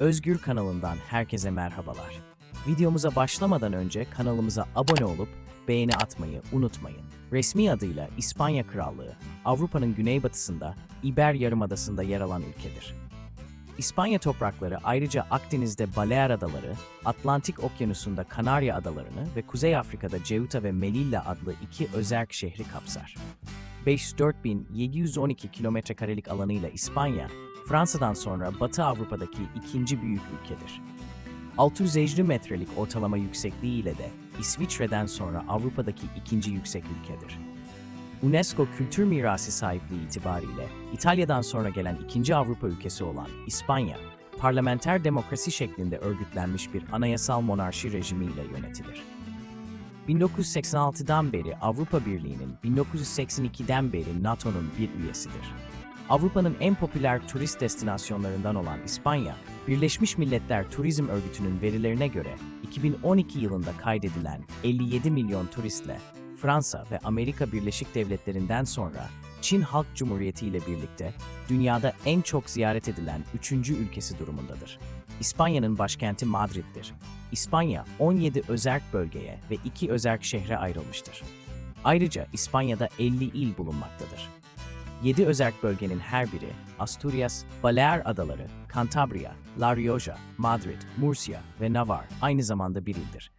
Özgür kanalından herkese merhabalar. Videomuza başlamadan önce kanalımıza abone olup beğeni atmayı unutmayın. Resmi adıyla İspanya Krallığı, Avrupa'nın güneybatısında İber Yarımadası'nda yer alan ülkedir. İspanya toprakları ayrıca Akdeniz'de Balear Adaları, Atlantik Okyanusu'nda Kanarya Adalarını ve Kuzey Afrika'da Ceuta ve Melilla adlı iki özerk şehri kapsar. 504.712 kilometrekarelik alanıyla İspanya, Fransa'dan sonra Batı Avrupa'daki ikinci büyük ülkedir. 650 metrelik ortalama yüksekliği ile de İsviçre'den sonra Avrupa'daki ikinci yüksek ülkedir. UNESCO Kültür Mirası sahipliği itibariyle İtalya'dan sonra gelen ikinci Avrupa ülkesi olan İspanya, parlamenter demokrasi şeklinde örgütlenmiş bir anayasal monarşi rejimiyle yönetilir. 1986'dan beri Avrupa Birliği'nin, 1982'den beri NATO'nun bir üyesidir. Avrupa'nın en popüler turist destinasyonlarından olan İspanya, Birleşmiş Milletler Turizm Örgütü'nün verilerine göre 2012 yılında kaydedilen 57 milyon turistle Fransa ve Amerika Birleşik Devletleri'nden sonra Çin Halk Cumhuriyeti ile birlikte dünyada en çok ziyaret edilen üçüncü ülkesi durumundadır. İspanya'nın başkenti Madrid'dir. İspanya 17 özerk bölgeye ve 2 özerk şehre ayrılmıştır. Ayrıca İspanya'da 50 il bulunmaktadır. 7 özerk bölgenin her biri Asturias, Balear Adaları, Cantabria, La Rioja, Madrid, Murcia ve Navar aynı zamanda bir ildir.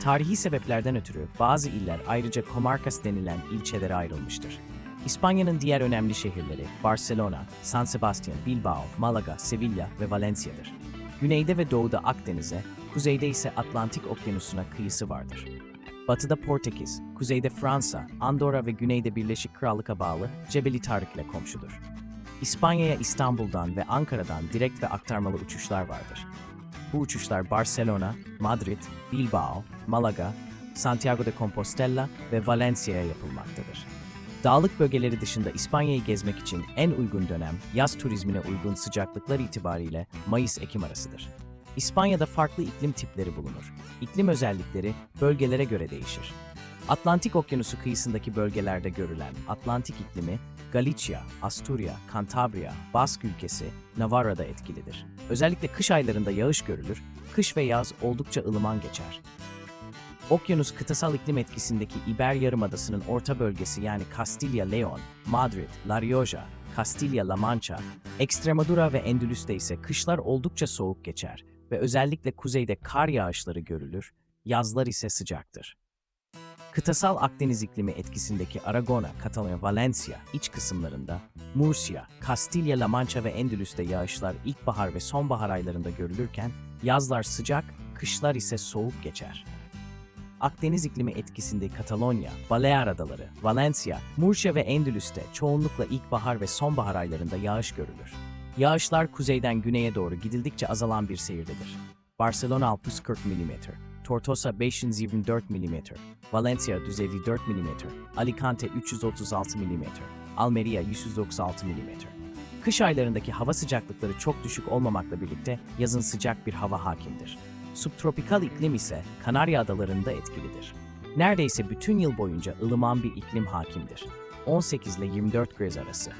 Tarihi sebeplerden ötürü bazı iller ayrıca comarcas denilen ilçelere ayrılmıştır. İspanya'nın diğer önemli şehirleri Barcelona, San Sebastian, Bilbao, Malaga, Sevilla ve Valencia'dır. Güneyde ve doğuda Akdeniz'e, kuzeyde ise Atlantik Okyanusu'na kıyısı vardır. Batıda Portekiz, kuzeyde Fransa, Andorra ve güneyde Birleşik Krallık'a bağlı Cebeli Tarık ile komşudur. İspanya'ya İstanbul'dan ve Ankara'dan direkt ve aktarmalı uçuşlar vardır. Bu uçuşlar Barcelona, Madrid, Bilbao, Malaga, Santiago de Compostela ve Valencia'ya yapılmaktadır. Dağlık bölgeleri dışında İspanya'yı gezmek için en uygun dönem yaz turizmine uygun sıcaklıklar itibariyle Mayıs-Ekim arasıdır. İspanya'da farklı iklim tipleri bulunur. İklim özellikleri bölgelere göre değişir. Atlantik Okyanusu kıyısındaki bölgelerde görülen Atlantik iklimi Galicia, Asturya, Cantabria, Bask ülkesi, Navarra'da etkilidir. Özellikle kış aylarında yağış görülür, kış ve yaz oldukça ılıman geçer. Okyanus kıtasal iklim etkisindeki İber Yarımadası'nın orta bölgesi yani Castilla-León, Madrid, La Rioja, Castilla-La Mancha, Extremadura ve Endülüs'te ise kışlar oldukça soğuk geçer ve özellikle kuzeyde kar yağışları görülür, yazlar ise sıcaktır. Kıtasal Akdeniz iklimi etkisindeki Aragona, Katalonya, Valencia iç kısımlarında, Murcia, Castilla-La Mancha ve Endülüs'te yağışlar ilkbahar ve sonbahar aylarında görülürken, yazlar sıcak, kışlar ise soğuk geçer. Akdeniz iklimi etkisinde Katalonya, Balear Adaları, Valencia, Murcia ve Endülüs'te çoğunlukla ilkbahar ve sonbahar aylarında yağış görülür. Yağışlar kuzeyden güneye doğru gidildikçe azalan bir seyirdedir. Barcelona 640 mm, Tortosa 524 mm, Valencia 154 mm, Alicante 336 mm, Almeria 196 mm. Kış aylarındaki hava sıcaklıkları çok düşük olmamakla birlikte yazın sıcak bir hava hakimdir. Subtropikal iklim ise Kanarya Adaları'nda etkilidir. Neredeyse bütün yıl boyunca ılıman bir iklim hakimdir. 18 ile 24 grez arası.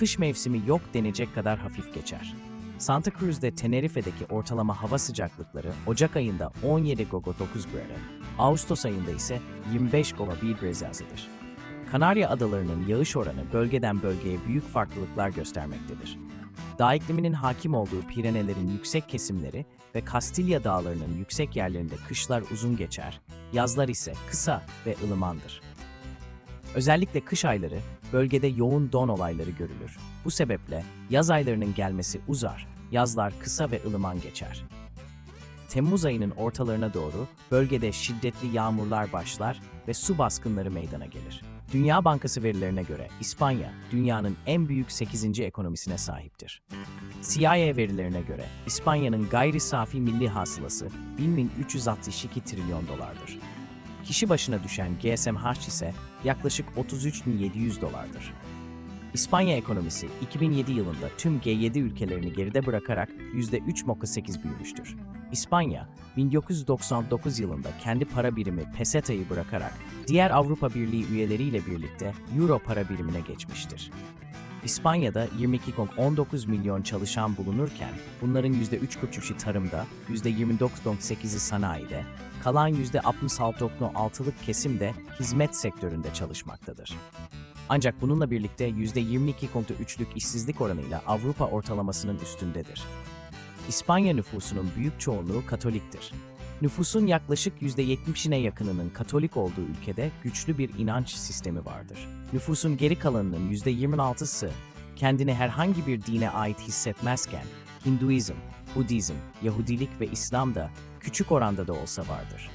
Kış mevsimi yok denecek kadar hafif geçer. Santa Cruz'de Tenerife'deki ortalama hava sıcaklıkları Ocak ayında 17,9 grade, Ağustos ayında ise 25,1 Celsius'dır. Kanarya Adaları'nın yağış oranı bölgeden bölgeye büyük farklılıklar göstermektedir. Dağ ikliminin hakim olduğu Pirenelerin yüksek kesimleri ve Kastilya dağlarının yüksek yerlerinde kışlar uzun geçer, yazlar ise kısa ve ılımandır. Özellikle kış ayları bölgede yoğun don olayları görülür. Bu sebeple yaz aylarının gelmesi uzar, yazlar kısa ve ılıman geçer. Temmuz ayının ortalarına doğru bölgede şiddetli yağmurlar başlar ve su baskınları meydana gelir. Dünya Bankası verilerine göre İspanya dünyanın en büyük 8. ekonomisine sahiptir. CIA verilerine göre İspanya'nın gayri safi milli hasılası 1362 trilyon dolardır. Kişi başına düşen GSMH ise yaklaşık 33.700 dolardır. İspanya ekonomisi 2007 yılında tüm G7 ülkelerini geride bırakarak %3.8 büyümüştür. İspanya, 1999 yılında kendi para birimi pesetayı bırakarak diğer Avrupa Birliği üyeleriyle birlikte Euro para birimine geçmiştir. İspanya'da 22,19 milyon çalışan bulunurken bunların %3,3'ü tarımda, %29,8'i sanayide, kalan %66,6'lık kesim de hizmet sektöründe çalışmaktadır. Ancak bununla birlikte %22,3'lük işsizlik oranıyla Avrupa ortalamasının üstündedir. İspanya nüfusunun büyük çoğunluğu Katoliktir. Nüfusun yaklaşık %70'ine yakınının Katolik olduğu ülkede güçlü bir inanç sistemi vardır. Nüfusun geri kalanının %26'sı kendini herhangi bir dine ait hissetmezken Hinduizm, Budizm, Yahudilik ve İslam da küçük oranda da olsa vardır.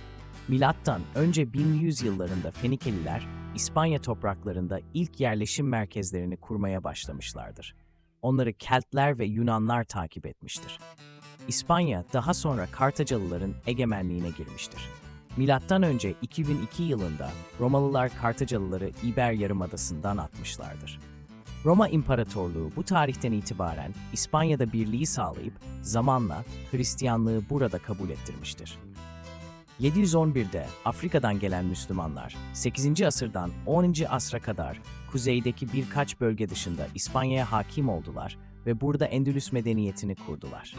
Milattan önce 1100 yıllarında Fenikeliler İspanya topraklarında ilk yerleşim merkezlerini kurmaya başlamışlardır. Onları Keltler ve Yunanlar takip etmiştir. İspanya daha sonra Kartacalıların egemenliğine girmiştir. Milattan önce 2002 yılında Romalılar Kartacalıları İber Yarımadası'ndan atmışlardır. Roma İmparatorluğu bu tarihten itibaren İspanya'da birliği sağlayıp zamanla Hristiyanlığı burada kabul ettirmiştir. 711'de Afrika'dan gelen Müslümanlar 8. asırdan 10. asra kadar kuzeydeki birkaç bölge dışında İspanya'ya hakim oldular ve burada Endülüs medeniyetini kurdular.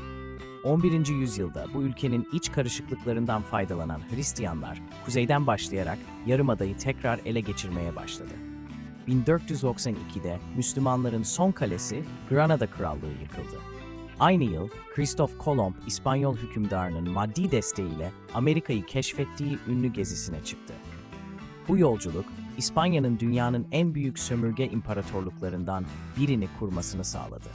11. yüzyılda bu ülkenin iç karışıklıklarından faydalanan Hristiyanlar kuzeyden başlayarak Yarımada'yı tekrar ele geçirmeye başladı. 1492'de Müslümanların son kalesi Granada Krallığı yıkıldı. Aynı yıl Kristof Kolomb İspanyol hükümdarının maddi desteğiyle Amerika'yı keşfettiği ünlü gezisine çıktı. Bu yolculuk İspanya'nın dünyanın en büyük sömürge imparatorluklarından birini kurmasını sağladı.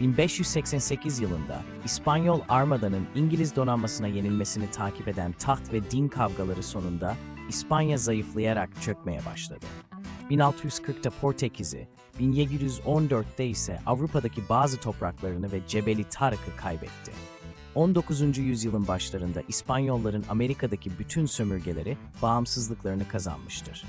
1588 yılında İspanyol Armada'nın İngiliz donanmasına yenilmesini takip eden taht ve din kavgaları sonunda İspanya zayıflayarak çökmeye başladı. 1640'ta Portekiz'i, 1714'te ise Avrupa'daki bazı topraklarını ve Cebeli Tarık'ı kaybetti. 19. yüzyılın başlarında İspanyolların Amerika'daki bütün sömürgeleri bağımsızlıklarını kazanmıştır.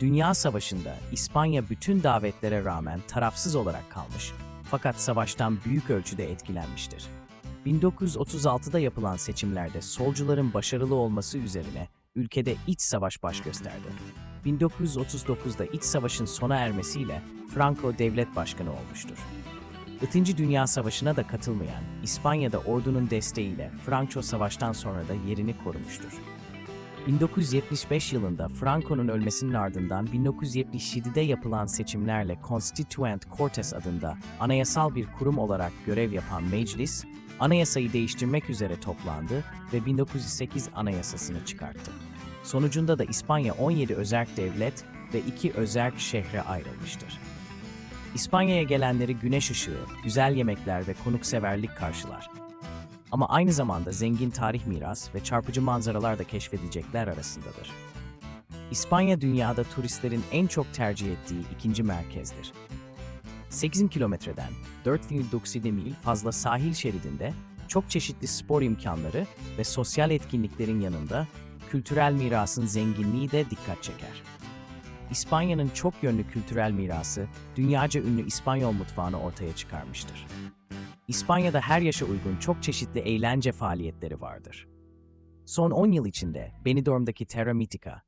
Dünya Savaşı'nda İspanya bütün davetlere rağmen tarafsız olarak kalmış fakat savaştan büyük ölçüde etkilenmiştir. 1936'da yapılan seçimlerde solcuların başarılı olması üzerine ülkede iç savaş baş gösterdi. 1939'da iç savaşın sona ermesiyle Franco devlet başkanı olmuştur. İkinci Dünya Savaşı'na da katılmayan İspanya'da ordunun desteğiyle Franco savaştan sonra da yerini korumuştur. 1975 yılında Franco'nun ölmesinin ardından 1977'de yapılan seçimlerle Constituent Cortes adında anayasal bir kurum olarak görev yapan meclis, anayasayı değiştirmek üzere toplandı ve 1908 anayasasını çıkarttı. Sonucunda da İspanya 17 özerk devlet ve 2 özerk şehre ayrılmıştır. İspanya'ya gelenleri güneş ışığı, güzel yemekler ve konukseverlik karşılar. Ama aynı zamanda zengin tarih miras ve çarpıcı manzaralar da keşfedecekler arasındadır. İspanya dünyada turistlerin en çok tercih ettiği ikinci merkezdir. 8 kilometreden 4,9 mil fazla sahil şeridinde çok çeşitli spor imkanları ve sosyal etkinliklerin yanında kültürel mirasın zenginliği de dikkat çeker. İspanya'nın çok yönlü kültürel mirası, dünyaca ünlü İspanyol mutfağını ortaya çıkarmıştır. İspanya'da her yaşa uygun çok çeşitli eğlence faaliyetleri vardır. Son 10 yıl içinde Benidorm'daki Terra Mítica,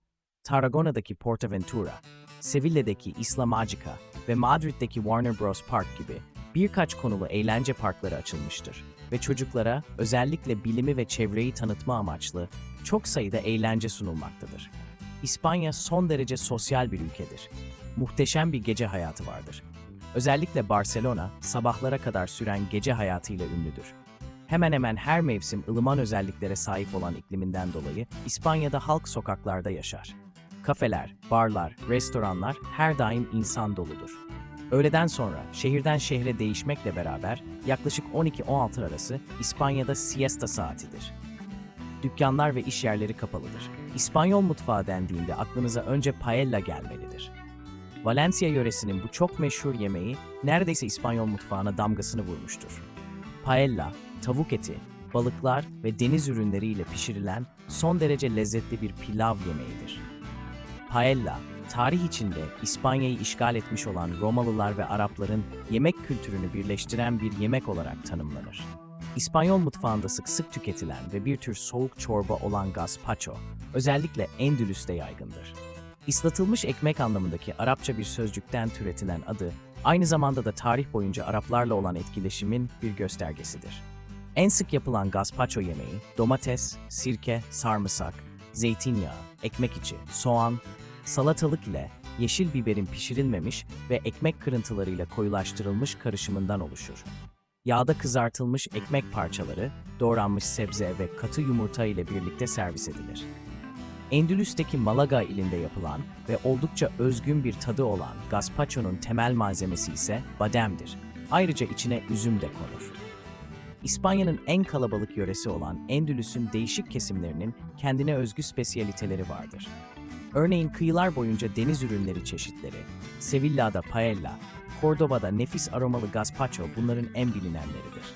Tarragona'daki Portaventura, Seville'deki Isla Magica ve Madrid'deki Warner Bros. Park gibi birkaç konulu eğlence parkları açılmıştır ve çocuklara özellikle bilimi ve çevreyi tanıtma amaçlı çok sayıda eğlence sunulmaktadır. İspanya son derece sosyal bir ülkedir. Muhteşem bir gece hayatı vardır. Özellikle Barcelona, sabahlara kadar süren gece hayatıyla ünlüdür. Hemen hemen her mevsim ılıman özelliklere sahip olan ikliminden dolayı İspanya'da halk sokaklarda yaşar. Kafeler, barlar, restoranlar her daim insan doludur. Öğleden sonra şehirden şehre değişmekle beraber yaklaşık 12-16 arası İspanya'da siesta saatidir. Dükkanlar ve iş yerleri kapalıdır. İspanyol mutfağı dendiğinde aklınıza önce paella gelmelidir. Valencia yöresinin bu çok meşhur yemeği neredeyse İspanyol mutfağına damgasını vurmuştur. Paella, tavuk eti, balıklar ve deniz ürünleriyle pişirilen son derece lezzetli bir pilav yemeğidir. Paella, tarih içinde İspanya'yı işgal etmiş olan Romalılar ve Arapların yemek kültürünü birleştiren bir yemek olarak tanımlanır. İspanyol mutfağında sık sık tüketilen ve bir tür soğuk çorba olan gazpacho, özellikle Endülüs'te yaygındır. Islatılmış ekmek anlamındaki Arapça bir sözcükten türetilen adı, aynı zamanda da tarih boyunca Araplarla olan etkileşimin bir göstergesidir. En sık yapılan gazpacho yemeği, domates, sirke, sarımsak, zeytinyağı, ekmek içi, soğan, salatalık ile yeşil biberin pişirilmemiş ve ekmek kırıntılarıyla koyulaştırılmış karışımından oluşur. Yağda kızartılmış ekmek parçaları, doğranmış sebze ve katı yumurta ile birlikte servis edilir. Endülüs'teki Malaga ilinde yapılan ve oldukça özgün bir tadı olan gazpacho'nun temel malzemesi ise bademdir. Ayrıca içine üzüm de konur. İspanya'nın en kalabalık yöresi olan Endülüs'ün değişik kesimlerinin kendine özgü spesiyaliteleri vardır. Örneğin kıyılar boyunca deniz ürünleri çeşitleri, Sevilla'da paella, Cordoba'da nefis aromalı gazpacho bunların en bilinenleridir.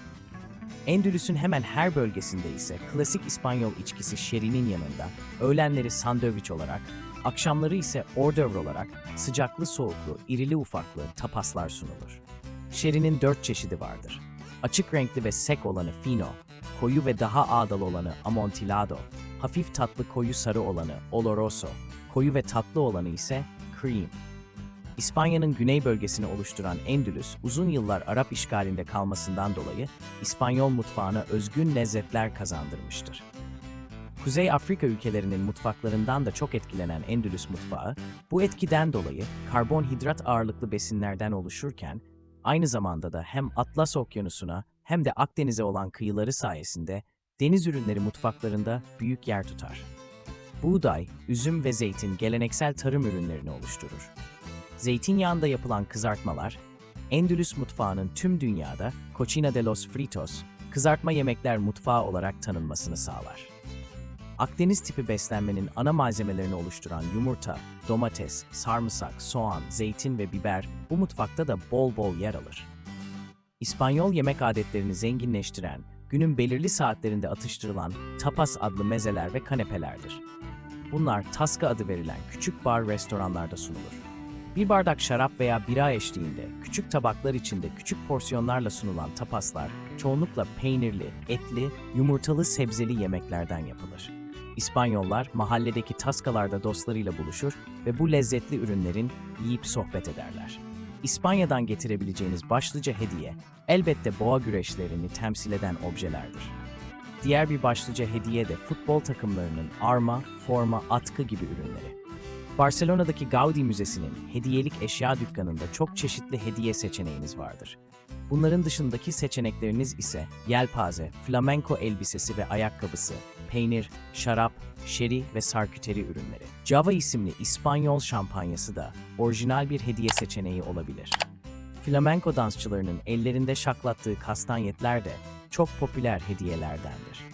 Endülüs'ün hemen her bölgesinde ise klasik İspanyol içkisi şerinin yanında öğlenleri sandviç olarak, akşamları ise ordövr olarak sıcaklı soğuklu, irili ufaklı tapaslar sunulur. Şerinin dört çeşidi vardır. Açık renkli ve sek olanı fino, koyu ve daha ağdalı olanı amontillado, hafif tatlı koyu sarı olanı oloroso, koyu ve tatlı olanı ise cream. İspanya'nın güney bölgesini oluşturan Endülüs, uzun yıllar Arap işgalinde kalmasından dolayı İspanyol mutfağına özgün lezzetler kazandırmıştır. Kuzey Afrika ülkelerinin mutfaklarından da çok etkilenen Endülüs mutfağı, bu etkiden dolayı karbonhidrat ağırlıklı besinlerden oluşurken, aynı zamanda da hem Atlas Okyanusu'na hem de Akdeniz'e olan kıyıları sayesinde deniz ürünleri mutfaklarında büyük yer tutar. Buğday, üzüm ve zeytin geleneksel tarım ürünlerini oluşturur. Zeytinyağında yapılan kızartmalar, Endülüs mutfağının tüm dünyada Cocina de los Fritos, kızartma yemekler mutfağı olarak tanınmasını sağlar. Akdeniz tipi beslenmenin ana malzemelerini oluşturan yumurta, domates, sarımsak, soğan, zeytin ve biber bu mutfakta da bol bol yer alır. İspanyol yemek adetlerini zenginleştiren, günün belirli saatlerinde atıştırılan tapas adlı mezeler ve kanepelerdir. Bunlar taska adı verilen küçük bar restoranlarda sunulur. Bir bardak şarap veya bira eşliğinde küçük tabaklar içinde küçük porsiyonlarla sunulan tapaslar çoğunlukla peynirli, etli, yumurtalı sebzeli yemeklerden yapılır. İspanyollar mahalledeki taskalarda dostlarıyla buluşur ve bu lezzetli ürünlerin yiyip sohbet ederler. İspanya'dan getirebileceğiniz başlıca hediye elbette boğa güreşlerini temsil eden objelerdir. Diğer bir başlıca hediye de futbol takımlarının arma, forma, atkı gibi ürünleri. Barcelona'daki Gaudi Müzesi'nin hediyelik eşya dükkanında çok çeşitli hediye seçeneğiniz vardır. Bunların dışındaki seçenekleriniz ise yelpaze, flamenco elbisesi ve ayakkabısı, peynir, şarap, şeri ve sarküteri ürünleri. Java isimli İspanyol şampanyası da orijinal bir hediye seçeneği olabilir. Flamenco dansçılarının ellerinde şaklattığı kastanyetler de çok popüler hediyelerdendir.